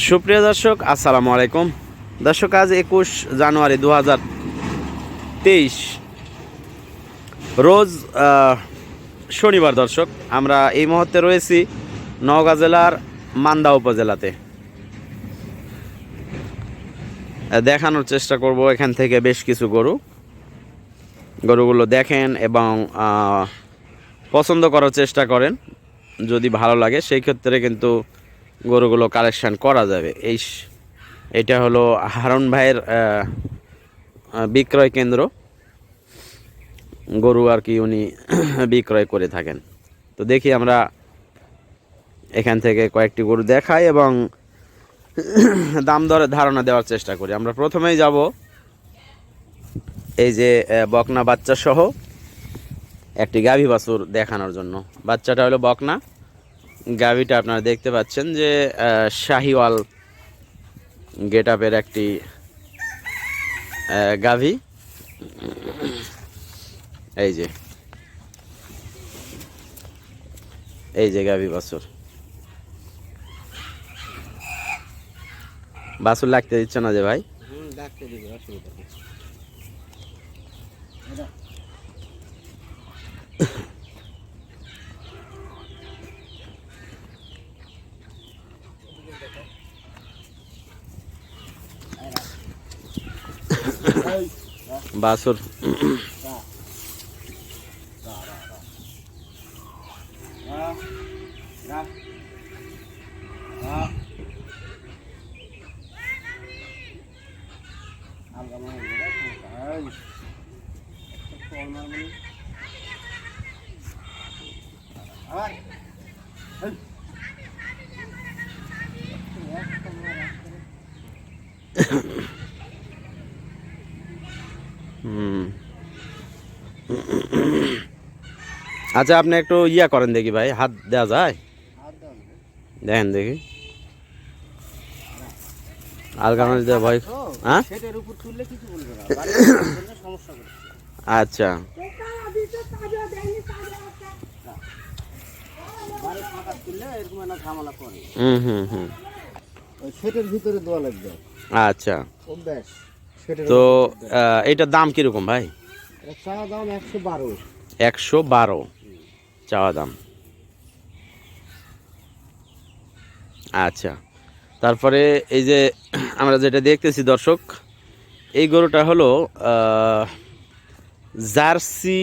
সুপ্রিয় দর্শক, আসসালামু আলাইকুম। দর্শক, আজ একুশ জানুয়ারি দু তেইশ। রোজ শনিবার দর্শক, আমরা এই মুহূর্তে রয়েছি নওগাঁ জেলার মান্দা উপজেলাতে। দেখানোর চেষ্টা করব এখান থেকে বেশ কিছু গরু। গরুগুলো দেখেন এবং পছন্দ করার চেষ্টা করেন। যদি ভালো লাগে, সেই ক্ষেত্রে কিন্তু গরুগুলো কালেকশান করা যাবে। এই এটা হলো হারুন ভাইয়ের বিক্রয় কেন্দ্র। গরু আর কি উনি বিক্রয় করে থাকেন। তো দেখি আমরা এখান থেকে কয়েকটি গরু দেখাই এবং দাম দরে ধারণা দেওয়ার চেষ্টা করি। আমরা প্রথমেই যাব এই যে বকনা বাচ্চা সহ একটি গাভী বাছুর দেখানোর জন্য। বাচ্চাটা হলো বকনা। গাভীটা আপনারা দেখতে পাচ্ছেন যে শাহিওয়াল গেট আপের একটি আহ, গাভী। এই যে। এই যে গাভী বাছুর। বাছুর লাগতে দিচ্ছে না যে ভাই? হুম ডাকতে দিবে অসুবিধা নেই বাছুর আচ্ছা আপনি একটু ইয়া করেন দেখি ভাই, হাত দেওয়া যায়? দেখেন দেখি। ভয় হ্যাঁ? আচ্ছা। হুম হুম হুম। সেটের ভিতরে দোয়া লাগবে। আচ্ছা। তো আহ, এইটার দাম কীরকম ভাই? এটা চা দাম একশো বারো। একশো বারো। চাওয়া দাম। আচ্ছা। তারপরে এই যে আমরা যেটা দেখতেছি দর্শক এই গরুটা হলো জার্সি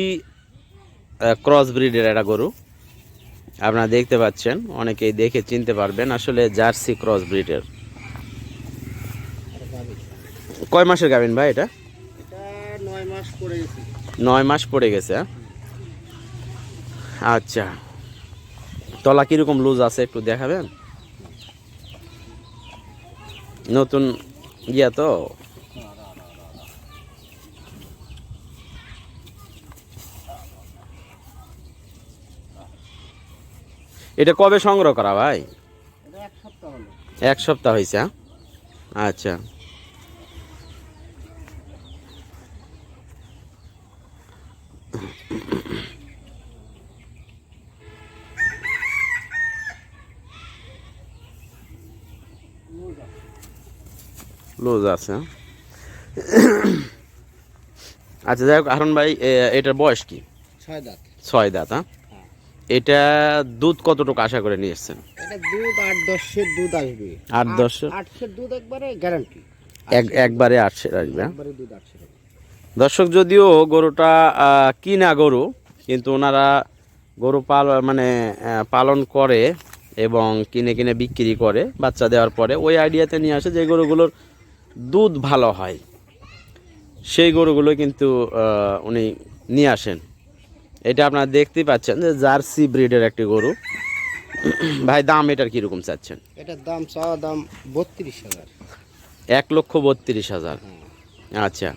ক্রস ব্রিডের একটা গরু। আপনারা দেখতে পাচ্ছেন, অনেকেই দেখে চিনতে পারবেন আসলে জার্সি ক্রস ব্রিডের। কয় মাসের গাবেন ভাই এটা? নয় মাস পড়ে গেছে? আচ্ছা। তলা কীরকম লুজ আছে একটু দেখাবেন? নতুন ইয়া তো? এটা কবে সংগ্রহ করা ভাই? এক সপ্তাহ হয়েছে হ্যাঁ? আচ্ছা। লুজ আছে? আচ্ছা যাই হোক হারুন ভাই এটার বয়স কি? ছয় দাঁত। ছয় দাঁত হ্যাঁ এটা দুধ কতটুকু আশা করে নিয়ে এসছেন? এটা দুধ আট দশের দুধ আসবে। আট দশের? আটশের দুধ একবারে গ্যারান্টি এক একবারে আটশো আসবে হ্যাঁ? একবারে দুধ আটশের দর্শক যদিও গরুটা কিনা গরু কিন্তু ওনারা গরু পাল মানে পালন করে এবং কিনে কিনে বিক্রি করে বাচ্চা দেওয়ার পরে ওই আইডিয়াতে নিয়ে আসে যে গরুগুলোর দুধ ভালো হয়। সেই গরুগুলো কিন্তু উনি নিয়ে আসেন। এটা আপনারা দেখতেই পাচ্ছেন যে জার্সি ব্রিডের একটি গরু। ভাই দাম এটার কীরকম চাচ্ছেন? এটার দাম চাওয়া দাম বত্রিশ হাজার। এক লক্ষ বত্রিশ হাজার। আচ্ছা।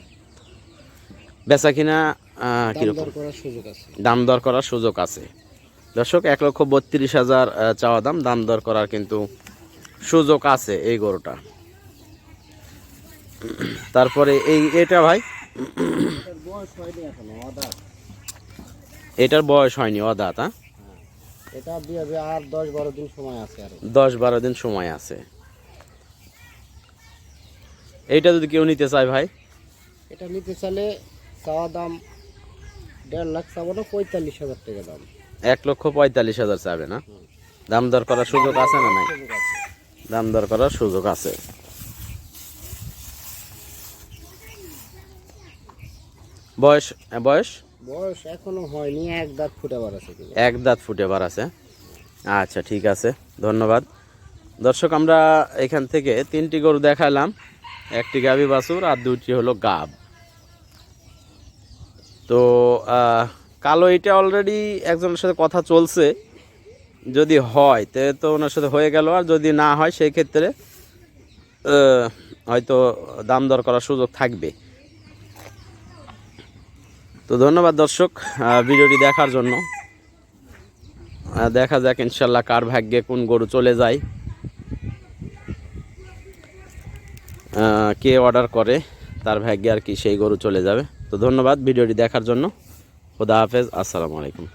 বেচা কিনা আহ, দাম কীরকম? দর করার সুযোগ আছে। দাম দর করার সুযোগ আছে। দর্শক এক লক্ষ বত্রিশ হাজার চাওয়া দাম দাম দর করার কিন্তু সুযোগ আছে এই গরুটা। তারপরে এই এটা ভাই? এটার বয়স হয়নি অদাত হ্যাঁ? এটা আর দশ বারো দিন সময় আছে আরও। দশ বারো দিন সময় আছে। এইটা যদি কেউ নিতে চায় ভাই? এটা নিতে চাইলে চাওয়া দাম দেড় লাখ চাবো না পঁয়তাল্লিশ হাজার টাকা দাম। এক লক্ষ পঁয়তাল্লিশ হাজার চাবে না? দাম দর করার সুযোগ আছে না নাই? দাম দর করার সুযোগ আছে। বয়স বয়স? বয়স হয়নি, এক দাঁত ফুটাবার আছে এক দাঁত ফুটে বার আছে। আচ্ছা ঠিক আছে, ধন্যবাদ। দর্শক, আমরা এখান থেকে তিনটি গরু দেখালাম, একটি গাভী বাছুর আর দুটি হলো গাব। তো কালো এটা অলরেডি একজনের সাথে কথা চলছে, যদি হয়, তে তো ওনার সাথে হয়ে গেল, আর যদি না হয়, সেই ক্ষেত্রে হয়তো দাম দর করার সুযোগ থাকবে। তো ধন্যবাদ দর্শক ভিডিওটি দেখার জন্য। দেখা যাক ইনশাল্লাহ কার ভাগ্যে কোন গরু চলে যায়। কে অর্ডার করে, তার ভাগ্যে আর কি সেই গরু চলে যাবে। তো ধন্যবাদ ভিডিওটি দেখার জন্য। খোদা হাফেজ, আসসালামু আলাইকুম।